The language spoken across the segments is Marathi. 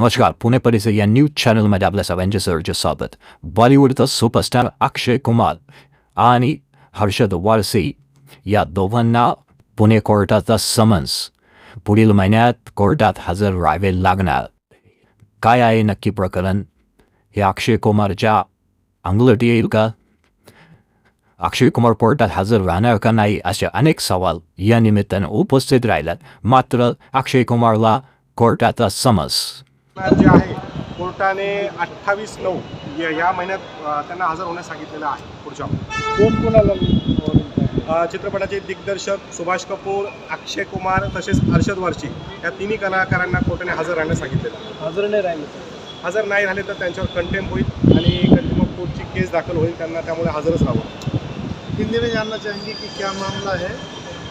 नमस्कार. पुणे परिसर या न्यूज चॅनलमध्ये आपल्या सगळ्यांचे सरचे स्वागत. बॉलिवूडचा सुपरस्टार अक्षय कुमार आणि हर्षद वारसी या दोघांना पुणे कोर्टाचा समन्स. पुढील महिन्यात कोर्टात हजर राहावे लागणार. काय आहे नक्की प्रकरण? हे अक्षय कुमारच्या अंगलट येईल का? अक्षय कुमार कोर्टात हजर राहणार का नाही असे अनेक सवाल या निमित्तानं उपस्थित राहिल्यात. मात्र अक्षय कुमारला कोर्टाचा समन्स. जे आहे कोर्टाने अठ्ठावीस नऊ या या महिन्यात त्यांना हजर होण्यास सांगितलेलं आहे पुढच्या कोण कोणाला चित्रपटाचे दिग्दर्शक सुभाष कपूर अक्षय कुमार तसेच हर्षद वर्षी या तिन्ही कलाकारांना कोर्टाने हजर राहण्यास सांगितलेलं आहे. हजर नाही राहिले हजर नाही राहिले तर त्यांच्यावर कंटेम होईल आणि कंटेम ऑफ कोर्टची केस दाखल होईल त्यांना त्यामुळे हजरच राहावं. हिंदी में जानना चाहेंगे कि क्या मामला है?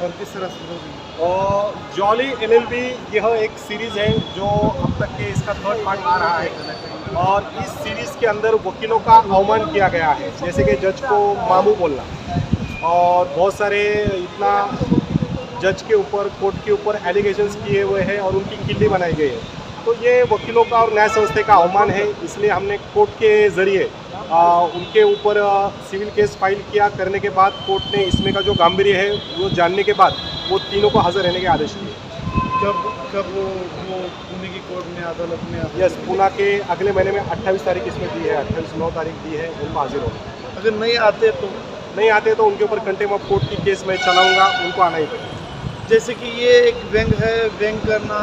और किस तरह से जॉली एल एल बी यह एक सीरीज़ है जो अब तक के इसका थर्ड पार्ट आ रहा है। और इस सीरीज़ के अंदर वकीलों का अवमान किया गया है, जैसे कि जज को मामू बोलना। और बहुत सारे इतना जज के ऊपर कोर्ट के ऊपर एलिगेशंस किए हुए हैं और उनकी किल्ली बनाई गई है। तो ये वकीलों का और न्याय संस्था का अवमान है, इसलिए हमने कोर्ट के ज़रिए उनके ऊपर सिविल केस फ़ाइल किया करने के बाद कोर्ट ने इसमें का जो गांभीर्य है वो जानने के बाद वो तीनों को हाजिर रहने के आदेश दिए। कब कब वो वो पुणे की कोर्ट में अदालत में यस होंगे? पुना के अगले महीने में अट्ठाईस तारीख इसमें दी है अट्ठाईस नौ तारीख दी है उनको हाजिर होना अगर नहीं आते तो? नहीं आते तो उनके ऊपर कंटेम ऑफ़ कोर्ट की केस मैं चलाऊँगा उनको आना ही पड़ेगा। जैसे कि ये एक व्यंग है व्यंग करना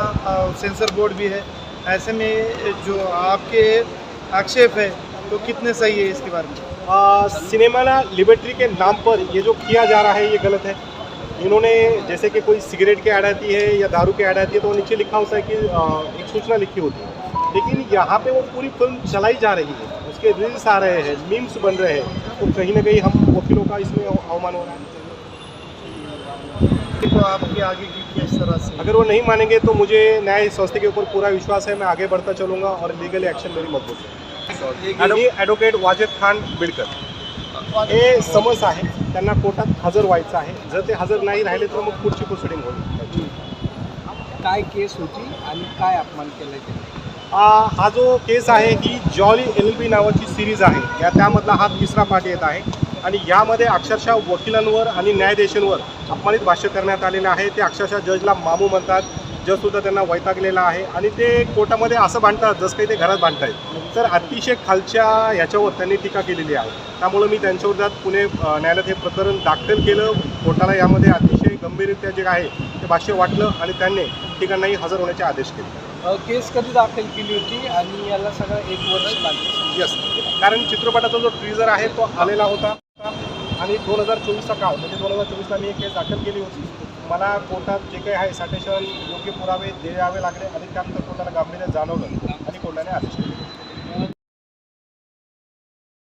सेंसर बोर्ड भी है। ऐसे में जो आपके आक्षेप है तो कितने सही है इसके बारे में? आ, सिनेमाना लिबर्टी के नाम पर ये जो किया जा रहा है ये गलत है। इन्होंने जैसे कि कोई सिगरेट की ऐड आती है या दारू की ऐड आती है तो नीचे लिखा होता है कि आ, एक सूचना लिखी होती है। लेकिन यहाँ पे वो पूरी फ़िल्म चलाई जा रही है। उसके रील्स आ रहे हैं मीम्स बन रहे हैं। तो कहीं ना कहीं हम वकीलों का इसमें अवमान हो रहा है। तो आपके आगे की किस तरह से? अगर वो नहीं मानेंगे तो मुझे न्याय संस्थे के ऊपर पूरा विश्वास है मैं आगे बढ़ता चलूँगा और लीगल एक्शन मेरी मज़बूत है। ॲडव्होकेट वाजेद खान बिडकर हे समस आहे. त्यांना कोर्टात हजर व्हायचं आहे. जर ते हजर नाही राहिले तर मग पुढची प्रोसिडिंग होईल. काय केस होती आणि काय अपमान त्यांनी? आ, हा जो केस आहे ही जॉली एल बी नावाची सिरीज आहे. या त्यामधला हा तिसरा पार्ट येत आहे. आणि यामध्ये अक्षरशः वकिलांवर आणि न्यायाधीशांवर अपमानित भाष्य करण्यात आलेलं आहे. ते अक्षरशः जजला मामू म्हणतात. जजसुद्धा त्यांना वैतागलेला आहे आणि ते कोर्टामध्ये असं भांडतात जसं काही ते घरात भांडतायत तर अतिशय खालच्या ह्याच्यावर त्यांनी टीका केलेली आहे. त्यामुळे मी त्यांच्या विरोधात पुणे न्यायालयात हे प्रकरण दाखल केलं. कोर्टाला यामध्ये अतिशय गंभीररित्या जे आहे ते भाष्य वाटलं आणि त्यांनी ठिकाणाही हजर होण्याचे आदेश केले. केस कधी दाखल केली होती आणि याला सगळं एक वर्ष लागलं? यस कारण चित्रपटाचा जो ट्रीजर आहे तो आलेला होता आणि दोन हजार चोवीसचा काळ म्हणजे दोन हजार चोवीसला मी एक केस दाखल केली होती. मला कोर्टात जे काही आहे सॅटेशन योग्य पुरावे द्यावे लागले आणि त्यानंतर कोर्टाला गांभीर्य जाणवलं आणि कोर्टाने आदेश दिले.